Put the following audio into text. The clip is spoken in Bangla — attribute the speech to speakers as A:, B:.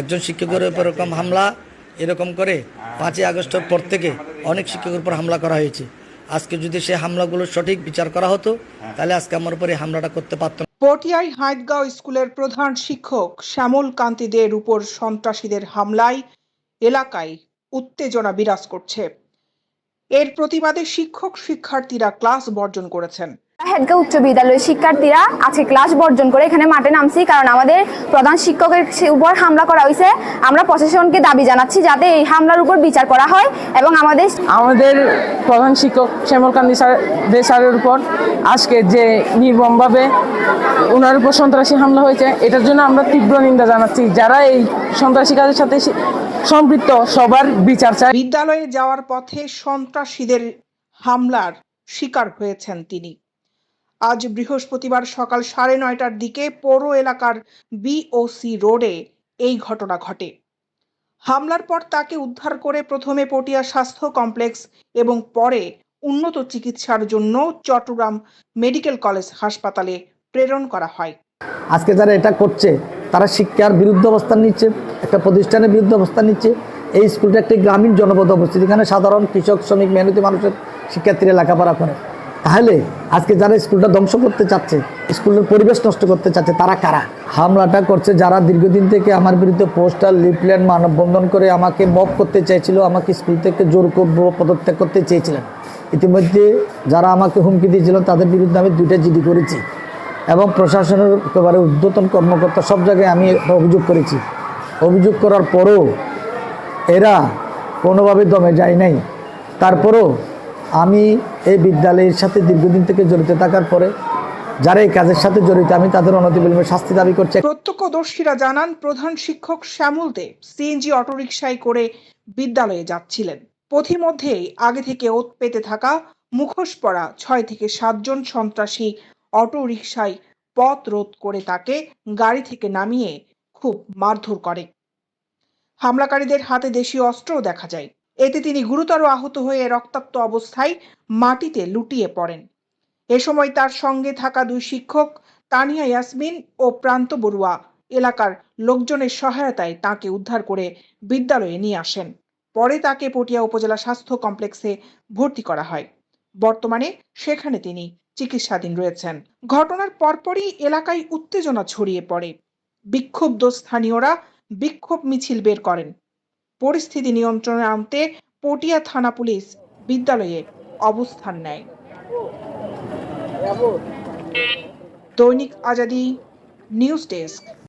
A: একজন শিক্ষকের উপর এরকম হামলা, এরকম করে পাঁচই আগস্টের পর থেকে অনেক শিক্ষকের উপর হামলা করা হয়েছে। আজকে যদি সেই হামলাগুলোর সঠিক বিচার করা হতো, তাহলে আজকে আমার উপরে হামলাটা করতে পারতো না।
B: পটিয়ায় হাইদগাঁও স্কুলের প্রধান শিক্ষক শ্যামল কান্তি দের উপর সন্ত্রাসীদের হামলায় এলাকায় উত্তেজনা বিরাজ করছে। এর প্রতিবাদে শিক্ষক শিক্ষার্থীরা ক্লাস বর্জন করেছেন।
C: হেডগাঁও উচ্চ বিদ্যালয়ের শিক্ষার্থীরা আজকে ক্লাস বর্জন করে এখানে মাঠে নামছি কারণ আমাদের প্রধান শিক্ষকের সে- উপর হামলা করা হয়েছে। আমরা প্রশাসনকে দাবি জানাচ্ছি যাতে এই হামলার উপর বিচার করা হয় এবং আমাদের
D: আমাদের প্রধান শিক্ষক শ্যামলকান্তি স্যার দে স্যারের উপর আজকে যে নির্মমভাবে ওনার উপর সন্ত্রাসী হামলা হয়েছে এটার জন্য আমরা তীব্র নিন্দা জানাচ্ছি। যারা এই সন্ত্রাসী কাজের সাথে সম্পৃক্ত সবার বিচার চাই।
B: বিদ্যালয়ে যাওয়ার পথে সন্ত্রাসীদের হামলার শিকার হয়েছেন তিনি। আজ বৃহস্পতিবার সকাল সাড়ে নয়টার দিকে পৌর এলাকার বিওসি রোডে এই ঘটনা ঘটে। হামলার পর তাকে উদ্ধার করে প্রথমে পটিয়া স্বাস্থ্য কমপ্লেক্স এবং পরে উন্নত চিকিৎসার জন্য চট্টগ্রাম মেডিকেল কলেজ হাসপাতালে প্রেরণ করা হয়।
E: আজকে যারা এটা করছে, তারা শিক্ষার বিরুদ্ধে অবস্থান নিচ্ছে, একটা প্রতিষ্ঠানের বিরুদ্ধে অবস্থান নিচ্ছে। এই স্কুলটা একটি গ্রামীণ জনপদ অবস্থিত। এখানে সাধারণ কৃষক, শ্রমিক, মেহনতি মানুষের শিক্ষার্থীরা লেখাপড়া করে। তাহলে আজকে যারা স্কুলটা ধ্বংস করতে চাচ্ছে, স্কুলের পরিবেশ নষ্ট করতে চাচ্ছে, তারা কারা? হামলাটা করছে যারা দীর্ঘদিন থেকে আমার বিরুদ্ধে পোস্টার, লিফলেট, মানববন্ধন করে আমাকে মব করতে চেয়েছিল আমাকে স্কুল থেকে জোর করব পদত্যাগ করতে চেয়েছিলেন। ইতিমধ্যে যারা আমাকে হুমকি দিয়েছিল, তাদের বিরুদ্ধে আমি দুইটা জিডি করেছি এবং প্রশাসনের একেবারে ঊর্ধ্বতন কর্মকর্তা সব জায়গায় আমি অভিযোগ করেছি। অভিযোগ করার পরও এরা কোনোভাবে দমে যায় নাই। তারপরও আমি এই বিদ্যালয়ের সাথে দীর্ঘদিন থেকে জড়িত থাকার পরে, যারা এই কাজের সাথে জড়িত, আমি তাদের অনতিবিলম্বে শাস্তি দাবি করছি।
B: প্রত্যক্ষদর্শীরা জানান, প্রধান শিক্ষক শ্যামল দেব সিএনজি অটোরিকশায় করে বিদ্যালয়ে যাচ্ছিলেন। পথিমধ্যেই আগে থেকে ওত পেতে থাকা মুখোশ পরা ছয় থেকে সাতজন সন্ত্রাসী অটোরিকশায় পথ রোধ করে তাকে গাড়ি থেকে নামিয়ে খুব মারধর করে। হামলাকারীদের হাতে দেশীয় অস্ত্রও দেখা যায়। এতে তিনি গুরুতর আহত হয়ে রক্তাক্ত অবস্থায় মাটিতে লুটিয়ে পড়েন। এ সময় তার সঙ্গে থাকা দুই শিক্ষক, তানিয়া ইয়াসমিন ও প্রান্ত বড়ুয়া এলাকার লোকজনের সহায়তায় তাকে উদ্ধার করে বিদ্যালয়ে নিয়ে আসেন। পরে তাকে পটিয়া উপজেলা স্বাস্থ্য কমপ্লেক্সে ভর্তি করা হয়। বর্তমানে সেখানে তিনি চিকিৎসাধীন রয়েছেন। ঘটনার পরপরই এলাকায় উত্তেজনা ছড়িয়ে পড়ে। বিক্ষুব্ধ স্থানীয়রা বিক্ষোভ মিছিল বের করেন। পরিস্থিতি নিয়ন্ত্রণে আনতে পটিয়া থানা পুলিশ বিদ্যালয়ে অবস্থান নেয়। দৈনিক আজাদি নিউজ ডেস্ক।